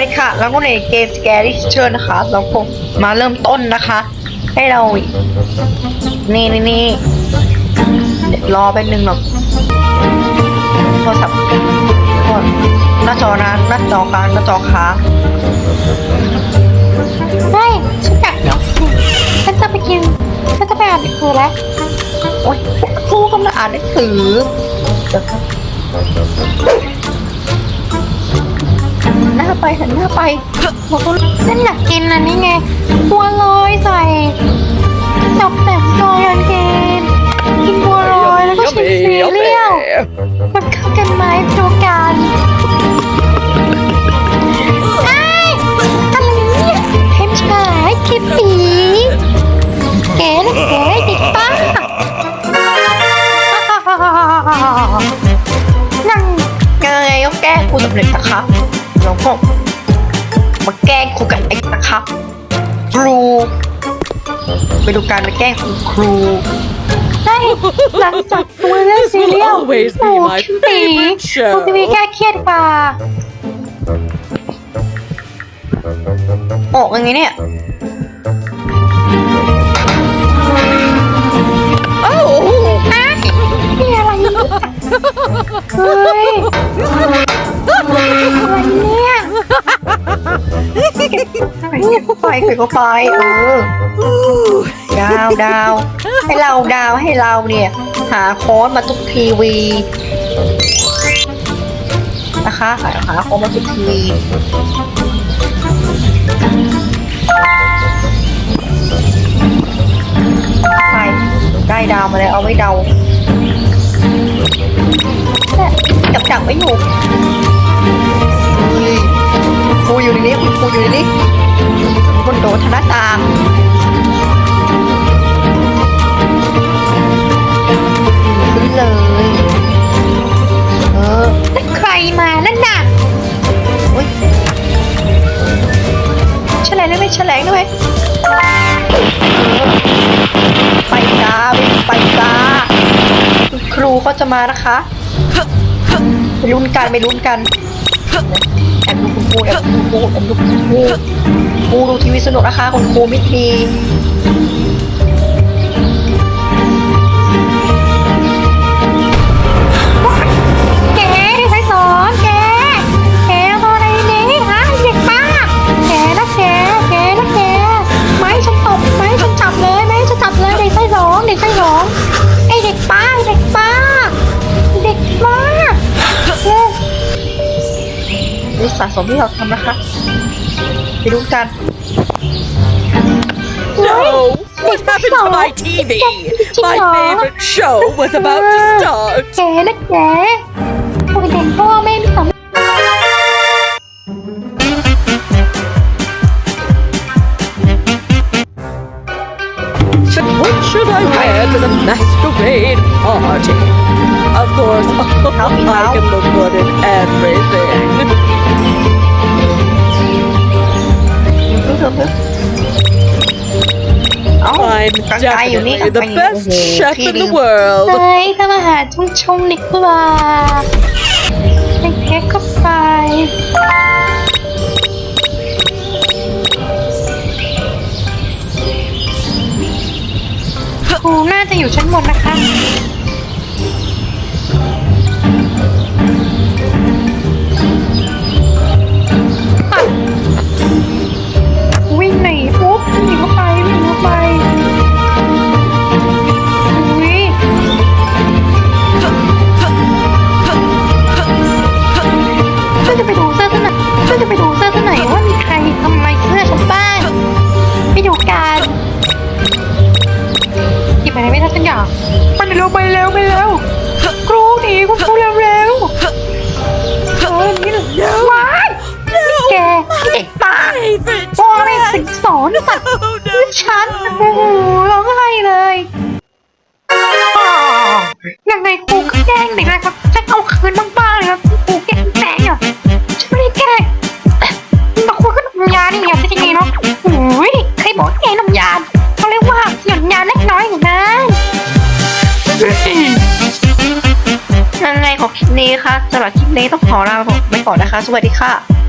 วัสดีค่ะ แล้วก็ในเกม Scary Teacher นะคะเราก็มาเริ่มต้นนะคะ ให้เรา นี่นี่นี่เดี๋ยวรอแป๊บนึงหรอกโทรศัพท์โทษหน้าจอนะหน้าจอกลางหน้าจอค้างเฮ้ยฉันอยากเดี๋ยวฉันจะไปกินฉันจะไปอ่านหนังสือแล้วโอ๊ยครูกำลังอ่านหนังสือเดี๋ยวหั นหน้าไปหันหน้าไปบอกว่าฉันอยากกินอันนี้ไงบัวลอยใส่จับแต่งซอยอันเกนกินบัวลอยแล้วก็ชิมซีเรียลมันเข้ากันไหมดูกันไอ้ายอะไรเนี่ยเห็นชายคลิปปีเก๋นะเก๋เด็กป้านั่งยังไงก็แกล้งครูสำเร็จนะคะ แล้วก็มาแกล้งครูกันเองนะคะครูไปดูการมาแกล้งคุณครูได้หลังจากดูเรื่องซีเรียล Always be โอ้ my คิดปี favorite show ดูทีวีแก้เครียดกว่าออกยังไงเนี่ย ไปคุยก็ไปเออดาวดาวให้เราดาวให้เราเนี่ย หาโค้ดมาทุกทีวี นะคะหาหาโค้ดมาทุกทีวีไปได้ดาวมาแล้วเอาไว้เดาจับจับไม่อยู่เฮ้ยครูอยู่ในนี้คุณครูอยู่ในนี้ บนโดดทางหน้าต่างขึ้นเลย เออนั่นใครมานั่นน่ะอุ้ยแฉลงได้ไหมแฉลงได้ไหมเออไปจ้าไปจ้าคุณครูก็จะมานะคะไปลุ้นกันไปลุ้นกัน แอบดูคุณครูแอบดูคุณครูแอบดูคุณครูครูดูทีวีสนุกนะคะคุณครูไม่ดี นี่สะสมที่เราทำนะคะไปลุ้นกัน No! What happened to my TV? My favorite show was about to start. แกนะแกโอ้ยเด็กพ่อ I wear to the masquerade party? Of course, I can look good in everything. เพิ่มเพิ่มเพิ่มเอ้า I'm กางไกลอยู่นี่ definitely กาง the ไกลอยู่ best โอ้โห chef พี่ in ดี the world. เฮ้ยทำอาหารชงชงๆดีกว่าไอ้แกก็ไป อยู่ชั้นบนนะคะ สักอย่างไปเร็วไปเร็วไปเร็วครูหนีคุณครูเร็วเร็วเออนี่เหรอว้ายนี่แกเด็กป้า Favorite พ่อแม่ถึงสอนตัด Oh no! ฉันโอ้โหร้องไห้เลยอ้าวยังไงครูก็แกล้งเด็กนะครับฉันเอาคืนบ้าง ของคลิปนี้ค่ะสำหรับคลิปนี้ต้องขอลาไปก่อนนะคะ สวัสดีค่ะ